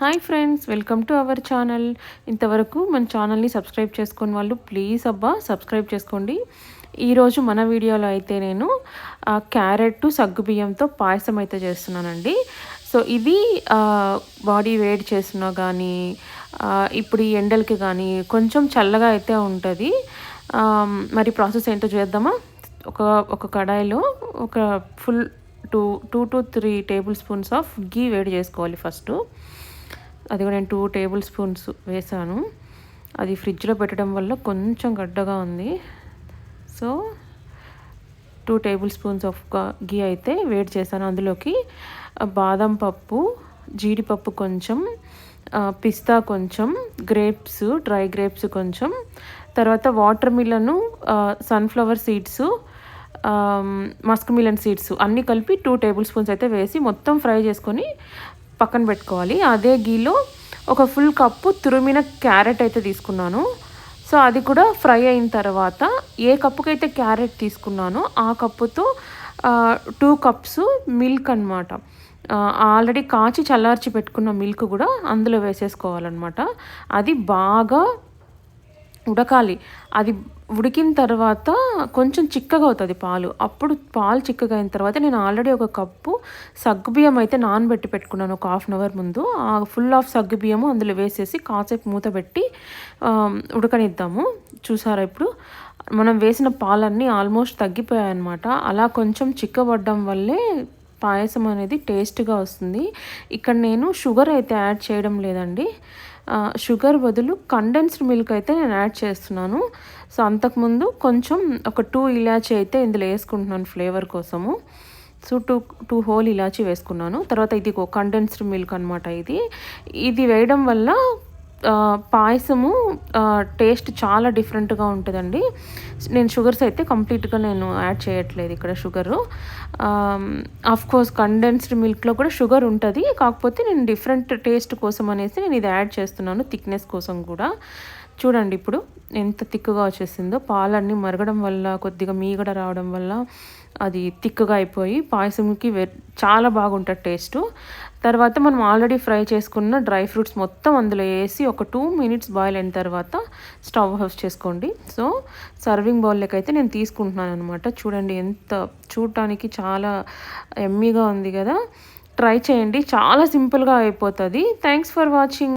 Hi friends welcome to our channel ఇంతవరకు మన ఛానల్ని సబ్స్క్రైబ్ చేసుకుని వాళ్ళు ప్లీజ్ అబ్బా సబ్స్క్రైబ్ చేసుకోండి. ఈరోజు మన వీడియోలో అయితే నేను క్యారెట్ సగ్గుబియ్యంతో పాయసం అయితే చేస్తున్నానండి. సో ఇది బాడీ వేడి చేసినా కానీ ఇప్పుడు ఈ ఎండలకి కానీ కొంచెం చల్లగా అయితే ఉంటుంది. మరి ప్రాసెస్ ఏంటో చేద్దామా? ఒక ఒక కడాయిలో ఒక full two two to three tablespoons of ghee వేడి చేసుకోవాలి ఫస్ట్ అది కూడా నేను టూ టేబుల్ స్పూన్స్ వేసాను. అది ఫ్రిడ్జ్లో పెట్టడం వల్ల కొంచెం గడ్డగా ఉంది. So two tablespoons of ghee అయితే వేడి చేశాను. అందులోకి బాదం పప్పు జీడిపప్పు కొంచెం పిస్తా కొంచెం గ్రేప్స్ డ్రై గ్రేప్స్ కొంచెం తర్వాత watermelon sunflower seeds muskmelon seeds అన్నీ కలిపి టూ టేబుల్ స్పూన్స్ అయితే వేసి మొత్తం ఫ్రై చేసుకొని పక్కన పెట్టుకోవాలి. అదే గీలో ఒక ఫుల్ కప్పు తురిమిన క్యారెట్ అయితే తీసుకున్నాను. సో అది కూడా ఫ్రై అయిన తర్వాత ఏ కప్పుకైతే క్యారెట్ తీసుకున్నానో ఆ కప్పుతో టూ కప్స్ మిల్క్ అనమాట ఆల్రెడీ కాచి చల్లార్చి పెట్టుకున్న మిల్క్ కూడా అందులో వేసేసుకోవాలన్నమాట. అది బాగా ఉడకాలి. అది ఉడికిన తర్వాత కొంచెం చిక్కగా అవుతుంది పాలు. అప్పుడు పాలు చిక్కగా అయిన తర్వాత నేను ఆల్రెడీ ఒక కప్పు సగ్గుబియ్యం అయితే నానబెట్టి పెట్టుకున్నాను ఒక హాఫ్ అన్ అవర్ ముందు. ఆ ఫుల్ ఆఫ్ సగ్గుబియ్యము అందులో వేసేసి కాసేపు మూత పెట్టి ఉడకనిద్దాము. చూసారా ఇప్పుడు? మనం వేసిన పాలన్నీ ఆల్మోస్ట్ తగ్గిపోయాయి అనమాట అలా కొంచెం చిక్కబడ్డం వల్లే పాయసం అనేది టేస్ట్గా వస్తుంది. ఇక్కడ నేను షుగర్ అయితే యాడ్ చేయడం లేదండి. షుగర్ బదులు కండెన్స్డ్ మిల్క్ అయితే నేను యాడ్ చేస్తున్నాను. సో అంతకుముందు కొంచెం ఒక టూ ఇలాచీ అయితే ఇందులో వేసుకుంటున్నాను ఫ్లేవర్ కోసము. So two two whole elaichi వేసుకున్నాను. తర్వాత ఇది కండెన్స్డ్ మిల్క్ అనమాట ఇది. ఇది వేయడం వల్ల పాయసము టేస్ట్ చాలా డిఫరెంట్గా ఉంటుందండి. నేను షుగర్స్ అయితే కంప్లీట్గా నేను యాడ్ చేయట్లేదు ఇక్కడ షుగరు. కోర్స్ కండెన్స్డ్ మిల్క్లో కూడా షుగర్ ఉంటుంది. కాకపోతే నేను డిఫరెంట్ టేస్ట్ కోసం అనేసి నేను ఇది యాడ్ చేస్తున్నాను థిక్నెస్ కోసం కూడా. చూడండి ఇప్పుడు ఎంత థిక్గా వచ్చేసిందో. పాలన్నీ మరగడం వల్ల కొద్దిగా మీగడ రావడం వల్ల అది థిక్గా అయిపోయి పాయసంకి చాలా బాగుంటుంది టేస్ట్. తర్వాత మనం ఆల్రెడీ ఫ్రై చేసుకున్న డ్రై ఫ్రూట్స్ మొత్తం అందులో వేసి ఒక టూ మినిట్స్ బాయిల్ అయిన తర్వాత స్టవ్ ఆఫ్ చేసుకోండి. సో సర్వింగ్ బౌల్లోకి అయితే నేను తీసుకుంటున్నాను అనమాట చూడండి ఎంత చూడటానికి చాలా ఎమ్మీగా ఉంది కదా. ట్రై చేయండి. చాలా సింపుల్గా అయిపోతుంది. Thanks for watching.